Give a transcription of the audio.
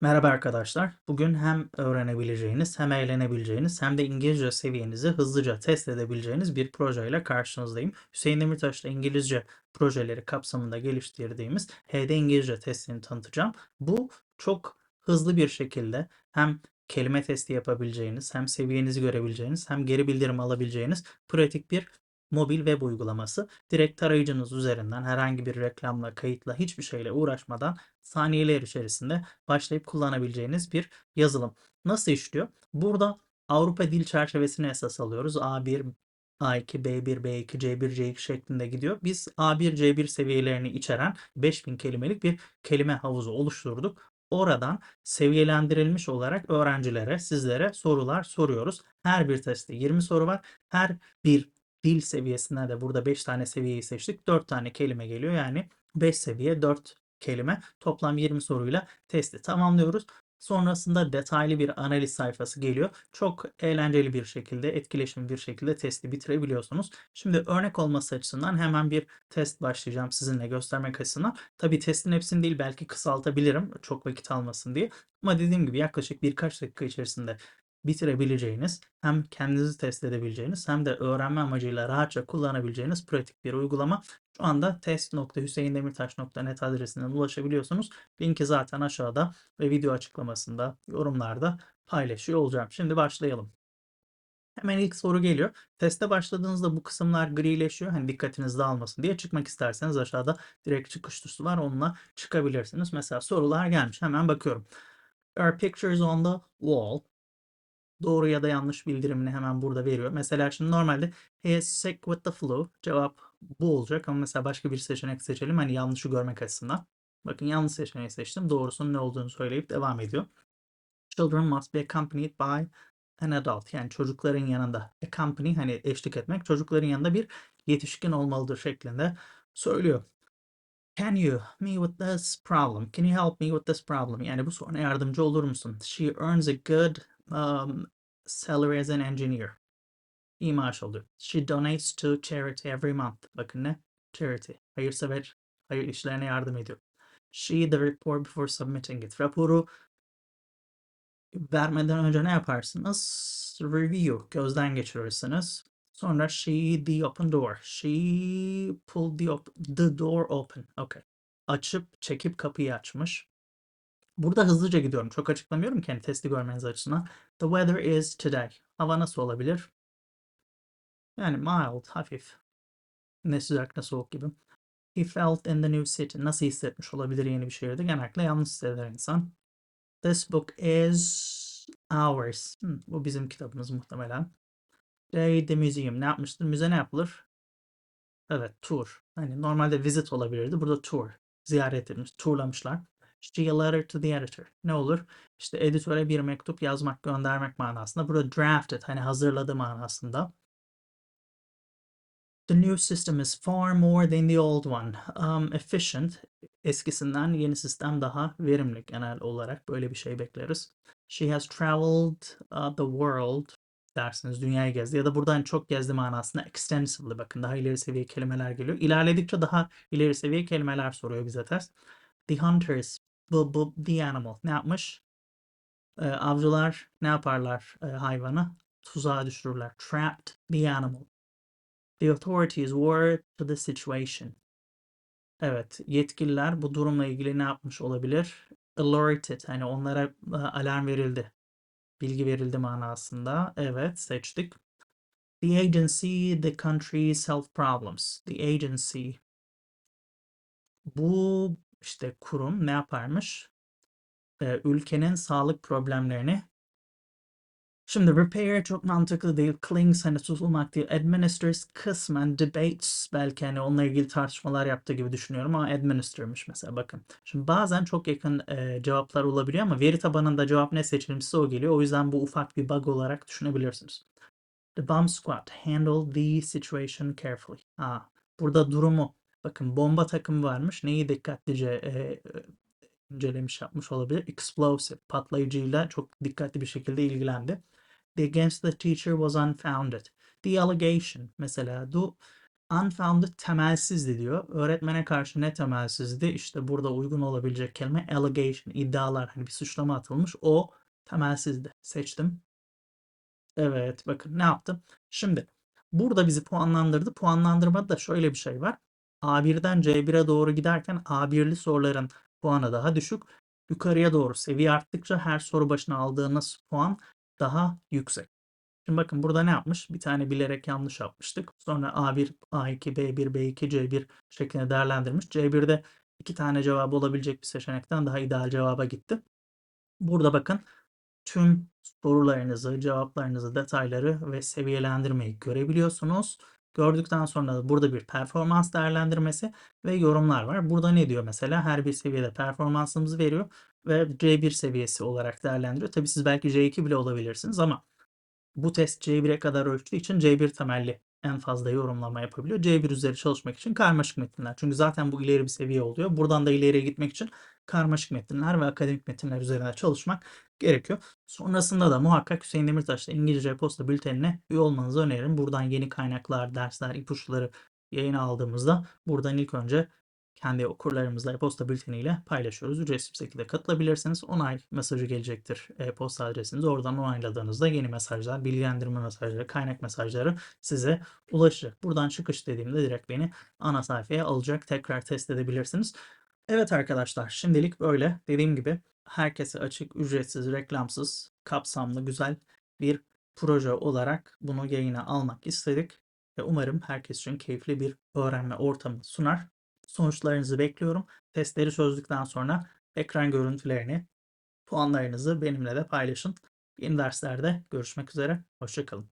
Merhaba arkadaşlar. Bugün hem öğrenebileceğiniz hem eğlenebileceğiniz hem de İngilizce seviyenizi hızlıca test edebileceğiniz bir projeyle karşınızdayım. Hüseyin Demirtaş'la İngilizce projeleri kapsamında geliştirdiğimiz HD İngilizce testini tanıtacağım. Bu çok hızlı bir şekilde hem kelime testi yapabileceğiniz, hem seviyenizi görebileceğiniz, hem geri bildirim alabileceğiniz pratik bir mobil web uygulaması. Direkt tarayıcınız üzerinden herhangi bir reklamla, kayıtla, hiçbir şeyle uğraşmadan saniyeler içerisinde başlayıp kullanabileceğiniz bir yazılım. Nasıl işliyor? Burada Avrupa dil çerçevesini esas alıyoruz. A1, A2, B1, B2, C1, C2 şeklinde gidiyor. Biz A1, C1 seviyelerini içeren 5000 kelimelik bir kelime havuzu oluşturduk. Oradan seviyelendirilmiş olarak öğrencilere, sizlere sorular soruyoruz. Her bir testte 20 soru var. Her bir dil seviyesinden de burada 5 tane seviyeyi seçtik. 4 tane kelime geliyor. Yani 5 seviye 4 kelime. Toplam 20 soruyla testi tamamlıyoruz. Sonrasında detaylı bir analiz sayfası geliyor. Çok eğlenceli bir şekilde, etkileşimli bir şekilde testi bitirebiliyorsunuz. Şimdi örnek olması açısından hemen bir test başlayacağım sizinle göstermek açısından. Tabii testin hepsini değil belki kısaltabilirim çok vakit almasın diye. Ama dediğim gibi yaklaşık birkaç dakika içerisinde bitirebileceğiniz, hem kendinizi test edebileceğiniz hem de öğrenme amacıyla rahatça kullanabileceğiniz pratik bir uygulama. Şu anda test.hüseyindemirtaş.net adresinden ulaşabiliyorsunuz. Linki zaten aşağıda ve video açıklamasında, yorumlarda paylaşıyor olacağım. Şimdi başlayalım. Hemen ilk soru geliyor. Teste başladığınızda bu kısımlar grileşiyor. Hani dikkatiniz dağılmasın diye çıkmak isterseniz aşağıda direkt çıkış tuşu var. Onunla çıkabilirsiniz. Mesela sorular gelmiş. Hemen bakıyorum. There are pictures on the wall doğru ya da yanlış bildirimini hemen burada veriyor. Mesela şimdi normalde he is sick with the flu. Cevap bu olacak ama mesela başka bir seçenek seçelim. Hani yanlışı görmek açısından. Bakın yanlış seçeneği seçtim. Doğrusunun ne olduğunu söyleyip devam ediyor. Children must be accompanied by an adult. Yani çocukların yanında accompany hani eşlik etmek çocukların yanında bir yetişkin olmalıdır şeklinde söylüyor. Can you me with this problem? Can you help me with this problem? Yani bu soruna yardımcı olur musun? She earns a good um, salary as an engineer. İyi maaş alıyor. She donates to charity every month. Bakın ne? Charity. Hayırsever. Hayır işlerine yardım ediyor. She the report before submitting it. Raporu vermeden önce ne yaparsınız? Review. Gözden geçirirsiniz. Sonra she the open door. She pulled the, op the door open. Okay. Açıp çekip kapıyı açmış. Burada hızlıca gidiyorum. Çok açıklamıyorum ki hani testi görmeniz açısından. The weather is today. Hava nasıl olabilir? Yani mild, hafif. Ne sıcak ne soğuk gibi. He felt in the new city. Nasıl hissetmiş olabilir yeni bir şehirde? Genellikle yalnız hisseder insan. This book is ours. Hmm, bu bizim kitabımız muhtemelen. They the museum. Ne yapmıştır? Müze ne yapılır? Evet, tour. Hani normalde visit olabilirdi. Burada tour. Ziyaret edilmiş, turlamışlar. She a letter to the editor. Ne olur? İşte editöre bir mektup yazmak, göndermek manasında. Burada drafted, hani hazırladı manasında. The new system is far more than the old one. Um, efficient, eskisinden yeni sistem daha verimli genel olarak. Böyle bir şey bekleriz. She has traveled uh, the world dersiniz dünyayı gezdi ya da buradan çok gezdi manasında extensively bakın daha ileri seviye kelimeler geliyor. İlerledikçe daha ileri seviye kelimeler soruyor bize test. The hunters bu, bu the animal ne yapmış? Ee, avcılar ne yaparlar e, hayvanı? Tuzağa düşürürler. Trapped the animal. The authorities were to the situation. Evet, yetkililer bu durumla ilgili ne yapmış olabilir? Alerted, hani onlara e, alarm verildi. Bilgi verildi manasında. Evet, seçtik. The agency, the country's health problems. The agency. Bu işte kurum ne yaparmış? Ee, ülkenin sağlık problemlerini Şimdi repair çok mantıklı değil. Clings hani tutulmak değil. Administers kısmen debates belki hani onunla ilgili tartışmalar yaptığı gibi düşünüyorum ama administer'mış mesela bakın. Şimdi bazen çok yakın e, cevaplar olabiliyor ama veri tabanında cevap ne seçilmişse o geliyor. O yüzden bu ufak bir bug olarak düşünebilirsiniz. The bomb squad handle the situation carefully. Ha, burada durumu bakın bomba takımı varmış. Neyi dikkatlice e, incelemiş yapmış olabilir. Explosive patlayıcıyla çok dikkatli bir şekilde ilgilendi. The against the teacher was unfounded. The allegation mesela du Unfounded temelsizdi diyor. Öğretmene karşı ne temelsizdi? İşte burada uygun olabilecek kelime allegation, iddialar. Hani bir suçlama atılmış. O temelsizdi. Seçtim. Evet bakın ne yaptım? Şimdi burada bizi puanlandırdı. Puanlandırmada da şöyle bir şey var. A1'den C1'e doğru giderken A1'li soruların puanı daha düşük. Yukarıya doğru seviye arttıkça her soru başına aldığınız puan daha yüksek. Şimdi bakın burada ne yapmış? Bir tane bilerek yanlış yapmıştık. Sonra A1, A2, B1, B2, C1 şeklinde değerlendirmiş. C1'de iki tane cevabı olabilecek bir seçenekten daha ideal cevaba gitti. Burada bakın tüm sorularınızı, cevaplarınızı, detayları ve seviyelendirmeyi görebiliyorsunuz. Gördükten sonra da burada bir performans değerlendirmesi ve yorumlar var. Burada ne diyor mesela? Her bir seviyede performansımızı veriyor ve C1 seviyesi olarak değerlendiriyor. Tabii siz belki C2 bile olabilirsiniz ama bu test C1'e kadar ölçtüğü için C1 temelli en fazla yorumlama yapabiliyor. C1 üzeri çalışmak için karmaşık metinler. Çünkü zaten bu ileri bir seviye oluyor. Buradan da ileriye gitmek için karmaşık metinler ve akademik metinler üzerine çalışmak gerekiyor. Sonrasında da muhakkak Hüseyin Demirtaş'ta İngilizce posta bültenine üye olmanızı öneririm. Buradan yeni kaynaklar, dersler, ipuçları yayına aldığımızda buradan ilk önce kendi okurlarımızla e-posta bülteniyle paylaşıyoruz. Ücretsiz bir şekilde katılabilirsiniz. Onay mesajı gelecektir e-posta adresinize. Oradan onayladığınızda yeni mesajlar, bilgilendirme mesajları, kaynak mesajları size ulaşacak. Buradan çıkış dediğimde direkt beni ana sayfaya alacak. Tekrar test edebilirsiniz. Evet arkadaşlar şimdilik böyle. Dediğim gibi herkese açık, ücretsiz, reklamsız, kapsamlı, güzel bir proje olarak bunu yayına almak istedik. Ve umarım herkes için keyifli bir öğrenme ortamı sunar. Sonuçlarınızı bekliyorum. Testleri çözdükten sonra ekran görüntülerini, puanlarınızı benimle de paylaşın. Yeni derslerde görüşmek üzere. Hoşçakalın.